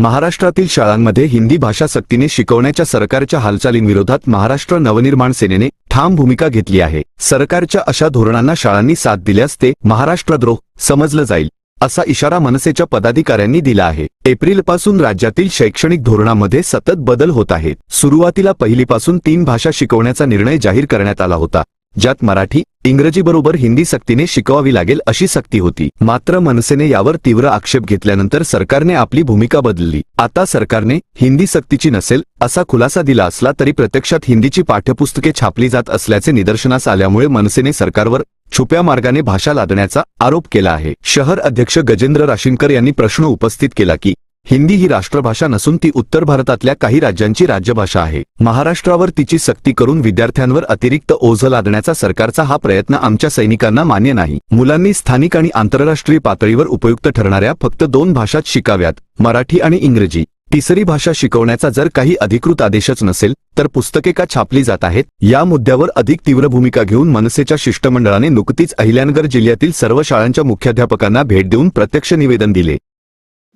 महाराष्ट्रातील शाळांमध्ये हिंदी भाषा सक्तीने शिकवण्याच्या सरकारच्या हालचालींविरोधात महाराष्ट्र नवनिर्माण सेनेने ठाम भूमिका घेतली आहे. सरकारच्या अशा धोरणांना शाळांनी साथ दिल्यास ते महाराष्ट्रद्रोह समजलं जाईल असा इशारा मनसेच्या पदाधिकाऱ्यांनी दिला आहे. एप्रिलपासून राज्यातील शैक्षणिक धोरणामध्ये सतत बदल होत आहेत. सुरुवातीला पहिलीपासून तीन भाषा शिकवण्याचा निर्णय जाहीर करण्यात आला होता. ज्यात मराठी इंग्रजी बरोबर हिंदी सक्तीने शिकवावी लागेल अशी सक्ती होती. मात्र मनसेने यावर तीव्र आक्षेप घेतल्यानंतर सरकारने आपली भूमिका बदलली. आता सरकारने हिंदी सक्तीची नसेल असा खुलासा दिला असला तरी प्रत्यक्षात हिंदीची पाठ्यपुस्तके छापली जात असल्याचे निदर्शनास आल्यामुळे मनसेने सरकारवर छुप्या मार्गाने भाषा लादण्याचा आरोप केला आहे. शहर अध्यक्ष गजेंद्र राशींकर यांनी प्रश्न उपस्थित केला की हिंदी ही राष्ट्रभाषा नसून ती उत्तर भारतातल्या काही राज्यांची राज्यभाषा आहे. महाराष्ट्रावर तिची सक्ती करून विद्यार्थ्यांवर अतिरिक्त ओझं लादण्याचा सरकारचा हा प्रयत्न आमच्या सैनिकांना मान्य नाही. मुलांनी स्थानिक आणि आंतरराष्ट्रीय पातळीवर उपयुक्त ठरणाऱ्या फक्त दोन भाषात शिकाव्यात मराठी आणि इंग्रजी. तिसरी भाषा शिकवण्याचा जर काही अधिकृत आदेशच नसेल तर पुस्तके का छापली जात आहेत? या मुद्द्यावर अधिक तीव्र भूमिका घेऊन मनसेच्या शिष्टमंडळाने नुकतीच अहिल्यानगर जिल्ह्यातील सर्व शाळांच्या मुख्याध्यापकांना भेट देऊन प्रत्यक्ष निवेदन दिले.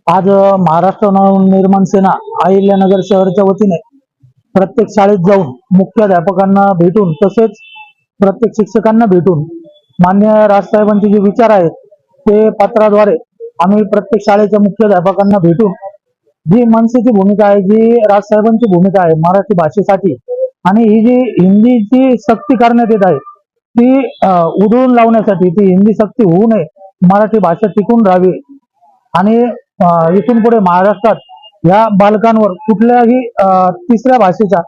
आज महाराष्ट्र नवनिर्माण सेना अहिल्यानगर शहरच्या वतीने प्रत्येक शाळेत जाऊन मुख्याध्यापकांना भेटून तसेच प्रत्येक शिक्षकांना भेटून मान्य राजसाहेबांचे जे विचार आहेत ते पत्राद्वारे आम्ही प्रत्येक शाळेच्या मुख्याध्यापकांना भेटून जी मनसेची भूमिका आहे जी राजसाहेबांची भूमिका आहे मराठी भाषेसाठी आणि ही जी हिंदीची सक्ती करण्यात येत आहे ती उधळून लावण्यासाठी ती हिंदी सक्ती होऊ नये मराठी भाषा टिकून राहावी आणि इथून पुढे महाराष्ट्रात या बालकांवर कुठल्याही तिसऱ्या भाषेचा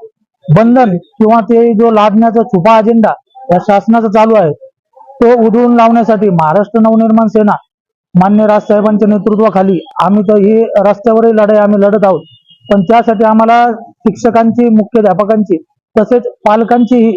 बंधन किंवा ते जो लादण्याचा छुपा अजेंडा या शासनाचा चालू आहे तो उधळून लावण्यासाठी महाराष्ट्र नवनिर्माण सेना मान्य राजसाहेबांच्या नेतृत्वाखाली आम्ही तर ही रस्त्यावरही लढाई आम्ही लढत आहोत. पण त्यासाठी आम्हाला शिक्षकांची मुख्याध्यापकांची तसेच पालकांचीही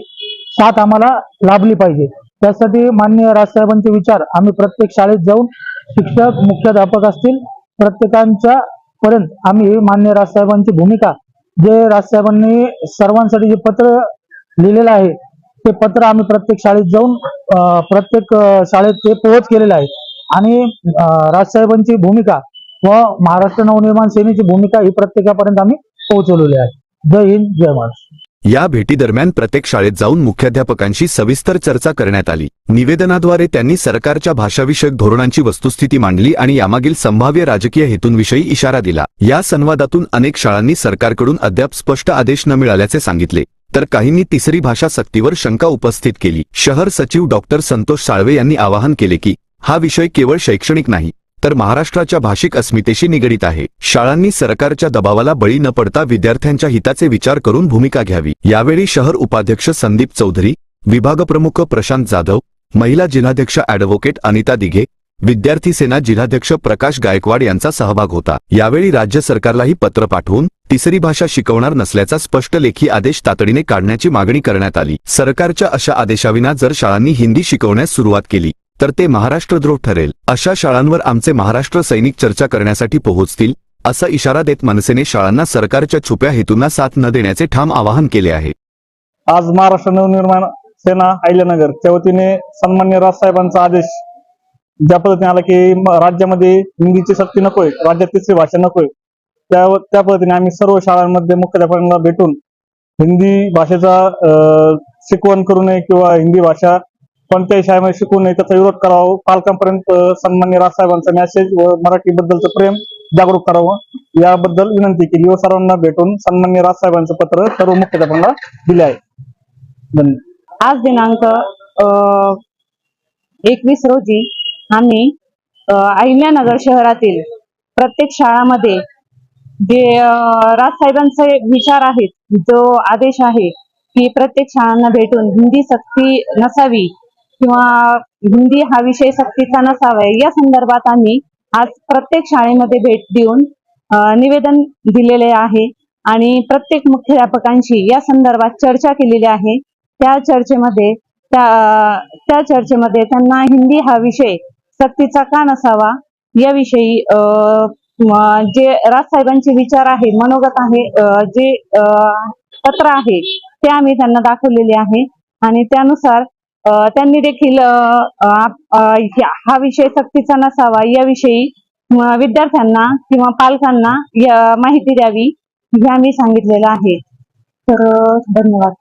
साथ आम्हाला लाभली पाहिजे. त्यासाठी मान्य राजसाहेबांचे विचार आम्ही प्रत्येक शाळेत जाऊन शिक्षक मुख्याध्यापक असतील प्रत्येकांच्या पर्यंत आम्ही मान्य राजसाहेबांची भूमिका जे राजसाहेबांनी सर्वांसाठी जे पत्र लिहिलेलं आहे ते पत्र आम्ही प्रत्येक शाळेत जाऊन प्रत्येक शाळेत ते पोहोच केलेलं आहे. आणि राजसाहेबांची भूमिका व महाराष्ट्र नवनिर्माण सेनेची भूमिका ही प्रत्येकापर्यंत आम्ही पोहोचवलेली आहे. जय हिंद जय महाराष्ट्र. या भेटीदरम्यान प्रत्येक शाळेत जाऊन मुख्याध्यापकांशी सविस्तर चर्चा करण्यात आली. निवेदनाद्वारे त्यांनी सरकारच्या भाषाविषयक धोरणांची वस्तुस्थिती मांडली आणि यामागील संभाव्य राजकीय हेतूंविषयी इशारा दिला. या संवादातून अनेक शाळांनी सरकारकडून अद्याप स्पष्ट आदेश न मिळाल्याचे सांगितले. तर काहींनी तिसरी भाषा सक्तीवर शंका उपस्थित केली. शहर सचिव डॉक्टर संतोष साळवे यांनी आवाहन केले की हा विषय केवळ शैक्षणिक नाही तर महाराष्ट्राच्या भाषिक अस्मितेशी निगडीत आहे. शाळांनी सरकारच्या दबावाला बळी न पडता विद्यार्थ्यांच्या हिताचे विचार करून भूमिका घ्यावी. यावेळी शहर उपाध्यक्ष संदीप चौधरी विभागप्रमुख प्रशांत जाधव महिला जिल्हाध्यक्ष अॅडव्होकेट अनिता दिघे विद्यार्थी सेना जिल्हाध्यक्ष प्रकाश गायकवाड यांचा सहभाग होता. यावेळी राज्य सरकारलाही पत्र पाठवून तिसरी भाषा शिकवणार नसल्याचा स्पष्ट लेखी आदेश तातडीने काढण्याची मागणी करण्यात आली. सरकारच्या अशा आदेशाविना जर शाळांनी हिंदी शिकवण्यास सुरुवात केली तर ते महाराष्ट्रद्रोह ठरेल. अशा शाळांवर आमचे महाराष्ट्र सैनिक चर्चा करण्यासाठी पोहोचतील असा इशारा देत मनसेने शाळांना सरकारच्या छुप्या हेतूंना साथ न देण्याचे ठाम आवाहन केले आहे. आज महाराष्ट्र नवनिर्माण सेना अहिल्यानगरच्या वतीने सन्मान्य राजसाहेबांचा आदेश ज्या पद्धतीने आला की राज्यामध्ये हिंदीची सक्ती नकोय राज्यात तिसरी भाषा नकोय त्या त्या पद्धतीने आम्ही सर्व शाळांमध्ये मुख्याध्यापकांना भेटून हिंदी भाषेचा अं, शिकवण करू नये किंवा हिंदी भाषा कोणत्याही शाळेमध्ये शिकू नये त्याचा विरोध करावा. पालकांपर्यंत सन्मान्य राजसाहेबांचा मेसेज व मराठी बद्दलचं प्रेम जागरूक करावं. याबद्दल विनंती केली व सर्वांना भेटून सन्मान्य राजसाहेबांचं पत्र सर्व मुख्याध्यापकांना दिले आहे. आज दिनांक एकवीस रोजी आम्ही अहिल्यानगर शहरातील प्रत्येक शाळामध्ये जे राजसाहेबांचे विचार आहेत जो आदेश आहे की प्रत्येक शाळांना भेटून हिंदी सक्ती नसावी किंवा हिंदी हा विषय सक्तीचा नसावा या संदर्भात आम्ही आज प्रत्येक शाळेमध्ये भेट देऊन निवेदन दिलेले आहे. आणि प्रत्येक मुख्याध्यापकांशी या संदर्भात चर्चा केलेली आहे. त्या चर्चेमध्ये त्या त्या चर्चेमध्ये त्यांना हिंदी हा विषय सक्तीचा का नसावा याविषयी जे राजसाहेबांचे विचार आहे मनोगत आहे जे पत्र आहे ते आम्ही त्यांना दाखवलेले आहे. आणि त्यानुसार त्यांनी देखील हा विषय सक्तीचा नसावा याविषयी विद्यार्थ्यांना किंवा पालकांना माहिती द्यावी हे आम्ही सांगितलेलं आहे. तर धन्यवाद.